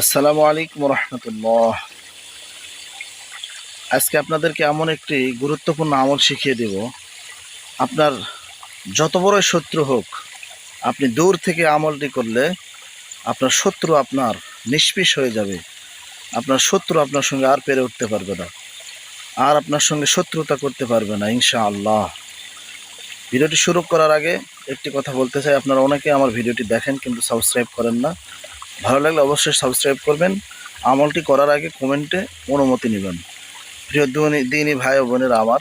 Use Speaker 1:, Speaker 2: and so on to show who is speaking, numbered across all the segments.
Speaker 1: আসসালামু আলাইকুম রহমতুল্লাহ আজকে আপনাদেরকে এমন একটি গুরুত্বপূর্ণ আমল শিখিয়ে দেব। আপনার যত বড় শত্রু হোক, আপনি দূর থেকে আমলটি করলে আপনার শত্রু আপনার নিষ্পিস হয়ে যাবে। আপনার শত্রু আপনার সঙ্গে আর পেরে উঠতে পারবে না। আর আপনার সঙ্গে শত্রুতা করতে পারবে না ইনশা আল্লাহ ভিডিওটি শুরু করার আগে একটি কথা বলতে চাই। আপনারা অনেকে আমার ভিডিওটি দেখেন কিন্তু সাবস্ক্রাইব করেন না। ভালো লাগলে অবশ্যই সাবস্ক্রাইব করবেন। আমলটি করার আগে কমেন্টে অনুমতি নেবেন। প্রিয় দুনি- দিনী ভাই বোনেরা আমার,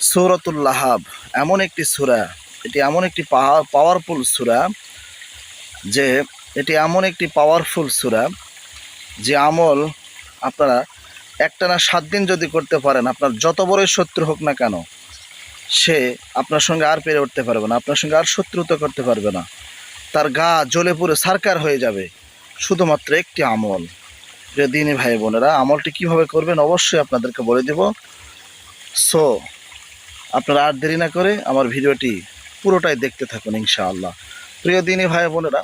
Speaker 1: সৌরতুল লাহাব, এমন একটি সুরা, এটি এমন একটি পাওয়ারফুল সুরা যে, এটি এমন একটি পাওয়ারফুল সুরা যে আমল আপনারা একটানা সাত দিন যদি করতে পারেন, আপনার যত বড়ই শত্রু হোক না কেন, সে আপনার সঙ্গে আর পেরে উঠতে পারবে না, আপনার সঙ্গে আর শত্রুতা করতে পারবে না। তার গা জ্বলে পুরো সারকার হয়ে যাবে। শুধুমাত্র একটি আমল। প্রিয় দিনী ভাই বোনেরা, আমলটি কীভাবে করবেন অবশ্যই আপনাদেরকে বলে দেব। সো, আপনারা আর দেরি না করে আমার ভিডিওটি পুরোটাই দেখতে থাকুন, ইনশাআল্লাহ। প্রিয় দিনী ভাই বোনেরা,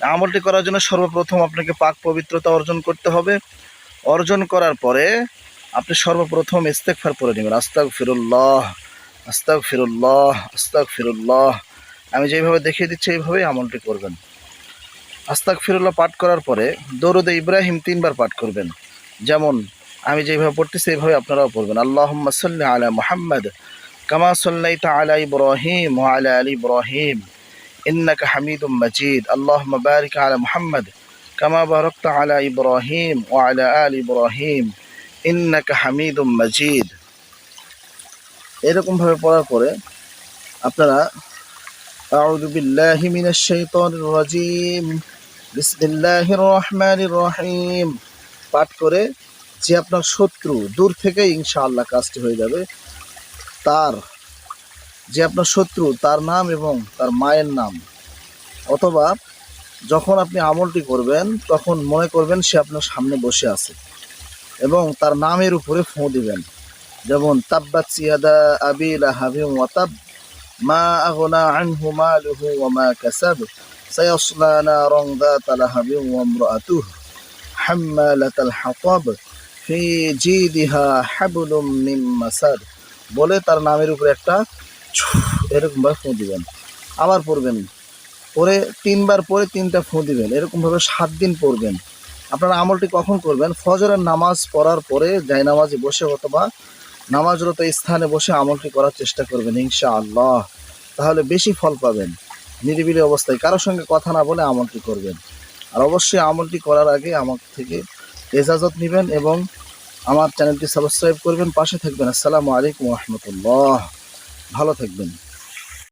Speaker 1: আমলটি করার জন্য সর্বপ্রথম আপনাকে পাক পবিত্রতা অর্জন করতে হবে। অর্জন করার পরে আপনি সর্বপ্রথম ইস্তেকফার পরে নেবেন। আস্তাক ফিরুল্লাহ আস্তাক ফিরুল্লাহ আস্তাক ফিরুল্লাহ আমি যেভাবে দেখিয়ে দিচ্ছি এইভাবেই আমলটি করবেন আস্তাক ফিরুল্লাহ পাঠ করার পরে দৌরদে ইব্রাহিম তিনবার পাঠ করবেন যেমন আমি যেভাবে পড়তেছি এইভাবে আপনারাও পড়বেন আল্লাহ সাল্লি আলা মোহাম্মদ কামা সাল্লাইতা আলা ইব্রাহিম ও আলা আলী ইব্রাহিম إنك حميد مجيد اللهم بارك على محمد كما باركت على إبراهيم وعلى آل إبراهيم إنك حميد مجيد এরকমভাবে পড়ার পরে আপনারা أعوذ بالله من الشيطان الرجيم بسم الله الرحمن الرحيم পাঠ করে যে আপনার শত্রু দূর থেকে ইনশাআল্লাহ কাজটি হয়ে যাবে তার যে আপনার শত্রু তার নাম এবং তার মায়ের নাম অথবা যখন আপনি আমলটি করবেন তখন মনে করবেন সে আপনার সামনে বসে আছে এবং তার নামের উপরে ফোঁ দিবেন যেমন তাব্বাত সিয়াদা আবি লাহাবি ওয়াতাব মা আগনা আনহু মালুহু ওয়া মা কাসাব সায়াসলা নারান ذات لهب وامرأته حمالة الحطب في جيدها حبل من مسد বলে তার নামের উপরে একটা এরকমভাবে ফুঁ দিবেন আবার পড়বেন পরে তিনবার পরে তিনটা ফুঁ দিবেন এরকমভাবে সাত দিন পড়বেন আপনারা আমলটি কখন করবেন ফজরের নামাজ পড়ার পরে জায় নামাজে বসে অথবা নামাজরত স্থানে বসে আমলটি করার চেষ্টা করবেন ইনশা আল্লাহ তাহলে বেশি ফল পাবেন। নিরিবিলি অবস্থায় কারোর সঙ্গে কথা না বলে আমলটি করবেন। আর অবশ্যই আমলটি করার আগে আমার থেকে এজাজত নেবেন এবং আমার চ্যানেলটি সাবস্ক্রাইব করবেন। পাশে থাকবেন। আসসালামু আলাইকুম রহমতুল্লাহ। ভালো থাকবেন।